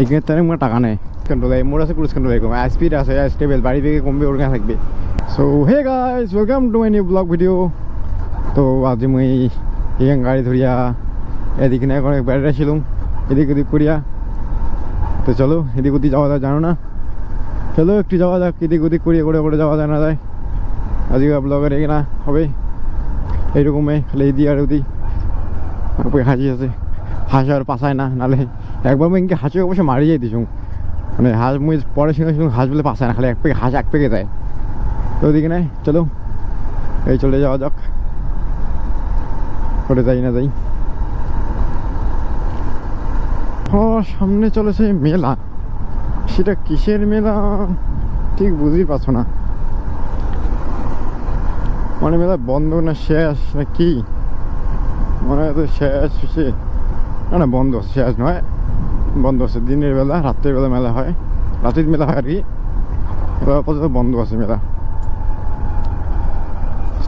এখানে তার মানে টাকা নেই। কন্ট্রোল এই মোড় আছে ক্রুজ কন্ট্রোল এরকম স্পিড আছে স্টেবল বাড়ি থেকে কমবে ওরকম থাকবে। So hey guys welcome to my new blog video তো আজ মুই এই গাড়ি ধরিয়া এদিকে না এখন বেড়াটা ছিলাম এদিক ওদিক করিয়া তো চলো, এদিক ওদিক যাওয়া যায়, জানো না? চলো, একটু যাওয়া যাক এদিক ওদিক করিয়ে করে করে যাওয়া যায় না যায় আজকে ব্লগের এখানে হবে এইরকমই খালি এদি আর ওদি ওই হাসি আছে। হাসি আর পাশায় না নালে একবার মুই ইনকে হাসি অবশ্য মারি যাই দিছুম মানে হাঁস, মুই পরে শুনে সঙ্গে হাঁস বলে পাশায় না, খালি এক পেকে হাঁস, এক পেকে যায়। তো ওদিকে নাই চলো। এই চলে যাওয়া যাক। করে যাই না যাই। ও, সামনে চলেছে মেলা। সেটা কিসের মেলা? ঠিক বুঝতেই পারছ না। মানে মেলা বন্ধ না শেষ, না কি? মনে হয় তো শেষ হচ্ছে না না, বন্ধ শেষ নয়। বন্ধ আছে, দিনের বেলা রাত্রের বেলা মেলা হয়। রাতের মেলা হয় আর কি। এবার বন্ধ আছে মেলা।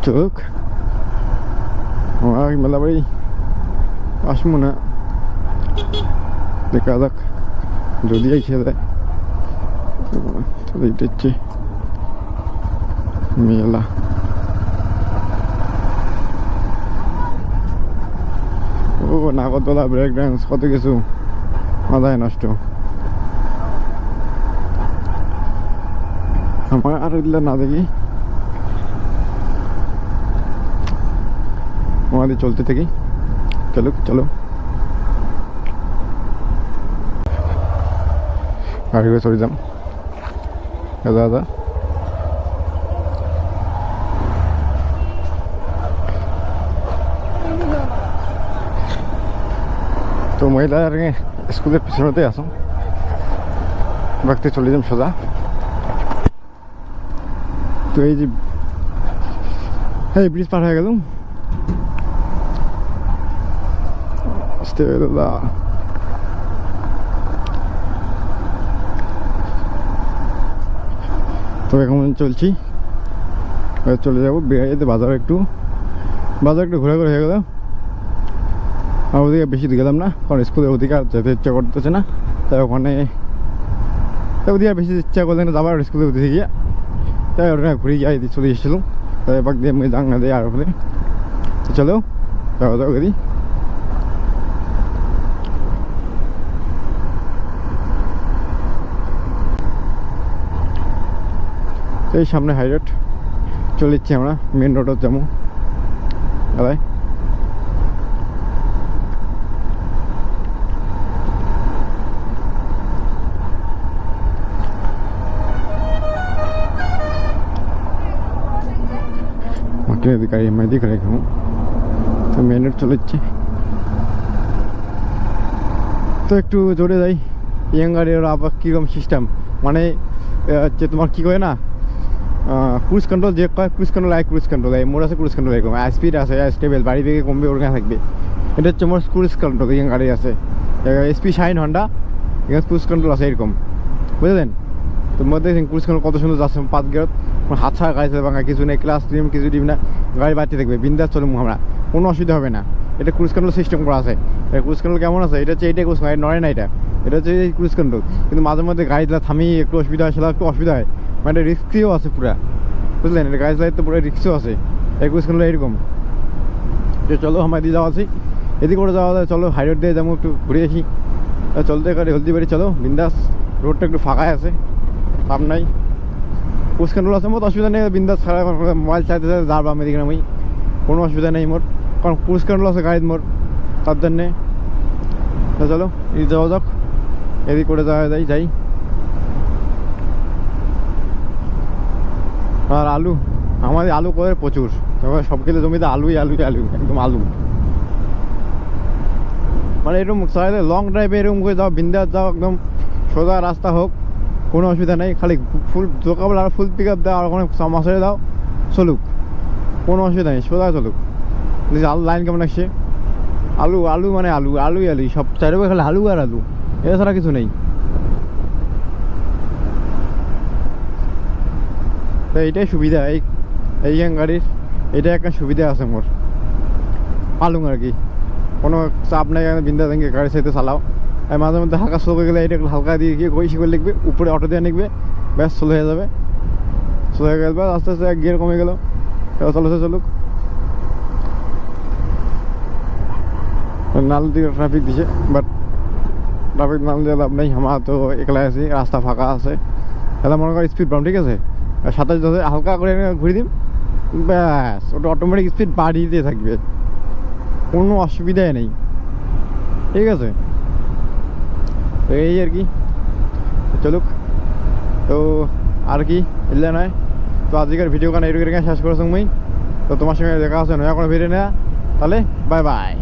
চোখ আমার মেলা বাড়ি আসব না। দেখা যাক, যদি তাহলে এটা হচ্ছে মেলা। নাগরদোলা ব্রেক ডান্স কত কিছু। মাথায় নষ্ট। আমার আর দিলে না দেখি। আমাদের চলতে থাকি। চলো চলো। গাড়ি করে চলে যাম। দাদা দাদা। তো মহিলার স্কুলের পিছনেতে আসো বাড়তে চলে যাম সোজা। তো এই যে, এই ব্রিজ পার হয়ে গেলাম। আসতে তো এখন চলছি। চলে যাব, বেড়াইতে, বাজার একটু। বাজার একটু ঘোরা ঘুরে হয়ে গেল। আর ওদিকে বেশি গেলাম না, কারণ স্কুলের ওদিকে আর যেতে ইচ্ছা করতেছে না। তাই ওখানে তাই ওদিকে বেশি ইচ্ছা করলে না যাবার স্কুলের ওদিকে গিয়ে তাই ওখানে ঘুরে গিয়ে চলে এসেছিলাম। তাই এবার দিয়ে আমি না দিয়ে আর ওখানে চলো, যাওয়া যাও করি এই সামনে হাই রোড চলে যাচ্ছি আমরা মেন যাব দাদাই মাটির অধিকারী আমি দিক রেখে তো মেন রোড চলে তো একটু জোরে যাই। ইয়াং গাড়ির আবার কীরকম সিস্টেম মানে যে তোমার কী করে না ক্রুজ কন্ট্রোল যে কয় ক্রুজ কন্ট্রোল আয় ক্রুজ কন্ট্রোল এই মোড় আছে ক্রুজ কন্ট্রোল এরকম। স্পিড আছে স্টেবল বাড়ি থেকে কমবে ওরকম থাকবে। এটা হচ্ছে মোর ক্রুজ কন্ট্রোল ইয়াং গাড়ি আছে। এসপি শাইন হন্ডা এখানে ক্রুজ কন্ট্রোল আছে এরকম। বুঝলেন? তো মধ্যে ক্রুজ কন্ট্রোল কত সুন্দর যাচ্ছে, পাঁচ গেরত হাত ছাড়া গাড়ি চালাবে না, কিছু নেই ক্লাস টিম কিছু দিবি না, গাড়ি বাড়তে থাকবে বিন্দাস চলুম আমরা কোনো অসুবিধা হবে না। এটা ক্রুজ সিস্টেম করা আছে। এটা ক্রুজ কেমন আছে? এটা হচ্ছে এইটাই ক্রুজ নড়ে না এটা। এটা হচ্ছে এই ক্রুজ কিন্তু মাঝে মধ্যে গাড়ি দিলা থামি একটু অসুবিধা হয়, সেটা একটু অসুবিধা হয়। মানে এটা রিস্কিও আছে পুরা। বুঝলেন? এটা গাড়ি চালাইতে পুরো রিক্সও আছে। এই ক্রুজ কন্ট্রোল এরকম। যে চলো, আমার দিয়ে যাওয়া আছে। এদিকে করে যাওয়া যায়, চলো হাই রোড দিয়ে যাব, একটু ঘুরে আসি। তা চলতে গাড়ি হলদি বাড়ি চলো, বিন্দাস। রোডটা একটু ফাঁকাই আছে। চাপ নাই। ক্রুজ কন্ট্রোল আছে মোট অসুবিধা নেই বিন্দাস খারাপ মোবাইল চাইতে চাইতে যাব আমি কোনো অসুবিধা নেই মোট কারণ ক্রুজ কন্ট্রোল আছে গাড়ির মোট তার জন্যে চলো এই যাওয়া যাক এদিক করে যাওয়া যাই যাই। আর আলু আমাদের আলু করে প্রচুর সব কিছু জমিতে আলুই আলুই আলু একদম আলু। মানে এরকম চাইলে লং ড্রাইভে এরকম করে যাও বিন্দাস যাও, একদম সোজা রাস্তা হোক কোনো অসুবিধা নেই, খালি ফুল দোকাবল আর ফুল পিক আপ দাও আর ওখানে মাসে দাও, চলুক। কোনো অসুবিধা নেই, সোজা চলুক। আলু লাইন কেমন আসছে? আলু আলু মানে আলু, আলুই আলু সব চারিপাশে খালি আলু আর আলু। এছাড়া কিছু নেই। তো এইটাই সুবিধা, এই এই গাড়ির এটা একটা সুবিধা আছে মোর। পালুং আর কি। কোনো চাপ নাই বিন্দা গাড়ি সাইতে চালাও। আর মাঝে মধ্যে হালকা স্লো হয়ে গেলে এটা একটু হালকা দিয়ে গিয়ে বেশি করে লিখবে, উপরে অটো দিয়ে লিখবে ব্যাস, স্লো হয়ে যাবে। স্লো হয়ে গেলে আস্তে আস্তে এক গিয়ার কমে গেল। এবার চলেছে চলুক। নাল দিকে ট্রাফিক দিছে বাট ট্রাফিক নাল দিয়ে লাভ নেই, আমার তো একলাই আছি, রাস্তা ফাঁকা আছে। তাহলে মনে কর স্পিড পাম ঠিক আছে? সাতাশ দশে হালকা করে ঘুরে দিম, ব্যাস, ওটা অটোমেটিক স্পিড বাড়িয়ে দিয়ে থাকবে। কোনো অসুবিধাই নেই। ঠিক আছে? এই আর কি। চলুক। তো আর কি, এলে নয় তো আজকের ভিডিও কানে এটুকু শেষ করে মুই। তো তোমার সঙ্গে দেখা আছে নয়া কোনো ভিডিও নেয়া। তাহলে বাই বাই